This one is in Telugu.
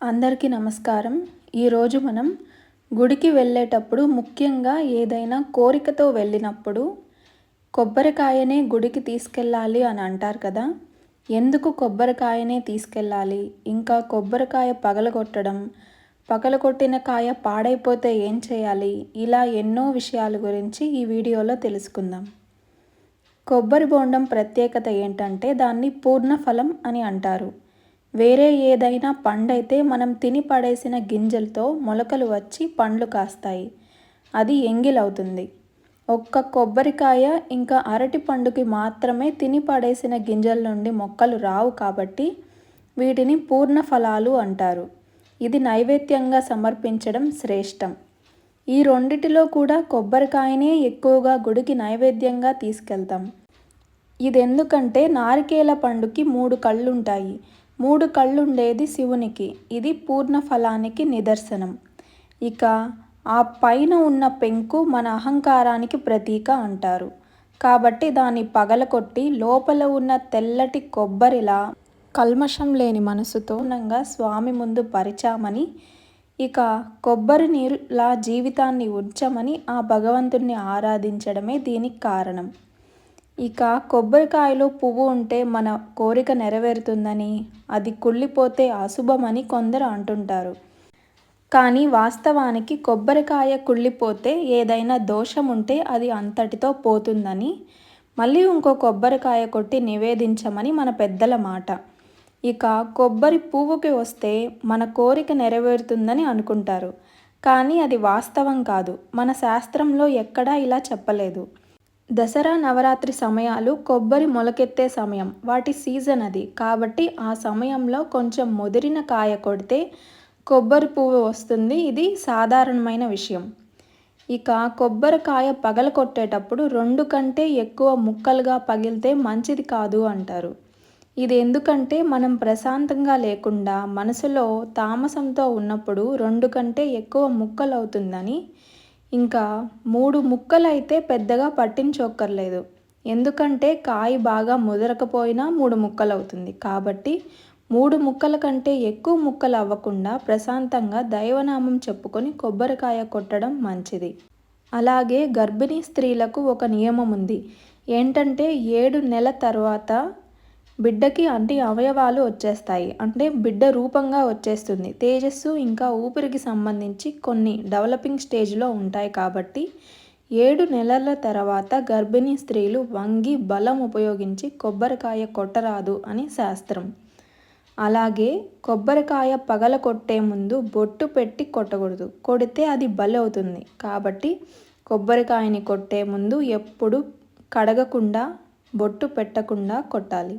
అందరికీ నమస్కారం. ఈరోజు మనం గుడికి వెళ్ళేటప్పుడు ముఖ్యంగా ఏదైనా కోరికతో వెళ్ళినప్పుడు కొబ్బరికాయనే గుడికి తీసుకెళ్ళాలి అని అంటారు కదా. ఎందుకు కొబ్బరికాయనే తీసుకెళ్ళాలి? ఇంకా కొబ్బరికాయ పగలగొట్టడం పగలగొట్టిన కాయ పాడైపోతే ఏం చేయాలి? ఇలా ఎన్నో విషయాల గురించి ఈ వీడియోలో తెలుసుకుందాం. కొబ్బరి బోండం ప్రత్యేకత ఏంటంటే దాన్ని పూర్ణఫలం అని అంటారు. వేరే ఏదైనా పండైతే మనం తిని పడేసిన గింజలతో మొలకలు వచ్చి పండ్లు కాస్తాయి. అది ఎంగిలవుతుంది. ఒక్క కొబ్బరికాయ ఇంకా అరటి పండుకి మాత్రమే తిని పడేసిన గింజల నుండి మొక్కలు రావు కాబట్టి వీటిని పూర్ణ ఫలాలు అంటారు. ఇది నైవేద్యంగా సమర్పించడం శ్రేష్టం. ఈ రెండిటిలో కూడా కొబ్బరికాయనే ఎక్కువగా గుడికి నైవేద్యంగా తీసుకెళ్తాం. ఇది ఎందుకంటే నారికేల పండుకి మూడు కళ్ళుంటాయి. మూడు కళ్ళుండేది శివునికి. ఇది పూర్ణ ఫలానికి నిదర్శనం. ఇక ఆ పైన ఉన్న పెంకు మన అహంకారానికి ప్రతీక అంటారు. కాబట్టి దాన్ని పగలకొట్టి లోపల ఉన్న తెల్లటి కొబ్బరిలా కల్మషం లేని మనసుతో స్వామి ముందు పరిచామని ఇక కొబ్బరి నీరులా జీవితాన్ని ఉంచమని ఆ భగవంతుణ్ణి ఆరాధించడమే దీనికి కారణం. ఇక కొబ్బరికాయలో పువ్వు ఉంటే మన కోరిక నెరవేరుతుందని అది కుళ్ళిపోతే అశుభమని కొందరు అంటుంటారు. కానీ వాస్తవానికి కొబ్బరికాయ కుళ్ళిపోతే ఏదైనా దోషం ఉంటే అది అంతటితో పోతుందని మళ్ళీ ఇంకో కొబ్బరికాయ కొట్టి నివేదించమని మన పెద్దల మాట. ఇక కొబ్బరి పువ్వుకి వస్తే మన కోరిక నెరవేరుతుందని అనుకుంటారు. కానీ అది వాస్తవం కాదు. మన శాస్త్రంలో ఎక్కడా ఇలా చెప్పలేదు. దసరా నవరాత్రి సమయాలు కొబ్బరి మొలకెత్తే సమయం. వాటి సీజన్ అది. కాబట్టి ఆ సమయంలో కొంచెం ముదిరిన కాయ కొడితే కొబ్బరి పువ్వు వస్తుంది. ఇది సాధారణమైన విషయం. ఇక కొబ్బరికాయ పగల కొట్టేటప్పుడు రెండు కంటే ఎక్కువ ముక్కలుగా పగిలితే మంచిది కాదు అంటారు. ఇది ఎందుకంటే మనం ప్రశాంతంగా లేకుండా మనసులో తామసంతో ఉన్నప్పుడు రెండు కంటే ఎక్కువ ముక్కలు అవుతుందని ఇంకా మూడు ముక్కలైతే పెద్దగా పట్టించొక్కర్లేదు. ఎందుకంటే కాయ బాగా ముదరకపోయినా మూడు ముక్కలు అవుతుంది కాబట్టి మూడు ముక్కల కంటే ఎక్కువ ముక్కలు అవ్వకుండా ప్రశాంతంగా దైవనామం చెప్పుకొని కొబ్బరికాయ కొట్టడం మంచిది. అలాగే గర్భిణీ స్త్రీలకు ఒక నియమం ఉంది ఏంటంటే ఏడు నెల తర్వాత బిడ్డకి అన్ని అవయవాలు వచ్చేస్తాయి. అంటే బిడ్డ రూపంగా వచ్చేస్తుంది. తేజస్సు ఇంకా ఊపిరికి సంబంధించి కొన్ని డెవలపింగ్ స్టేజ్లో ఉంటాయి కాబట్టి ఏడు నెలల తర్వాత గర్భిణీ స్త్రీలు వంగి బలం ఉపయోగించి కొబ్బరికాయ కొట్టరాదు అని శాస్త్రం. అలాగే కొబ్బరికాయ పగల కొట్టే ముందు బొట్టు పెట్టి కొట్టకూడదు. కొడితే అది బలవుతుంది. కాబట్టి కొబ్బరికాయని కొట్టే ముందు ఎప్పుడు కడగకుండా బొట్టు పెట్టకుండా కొట్టాలి.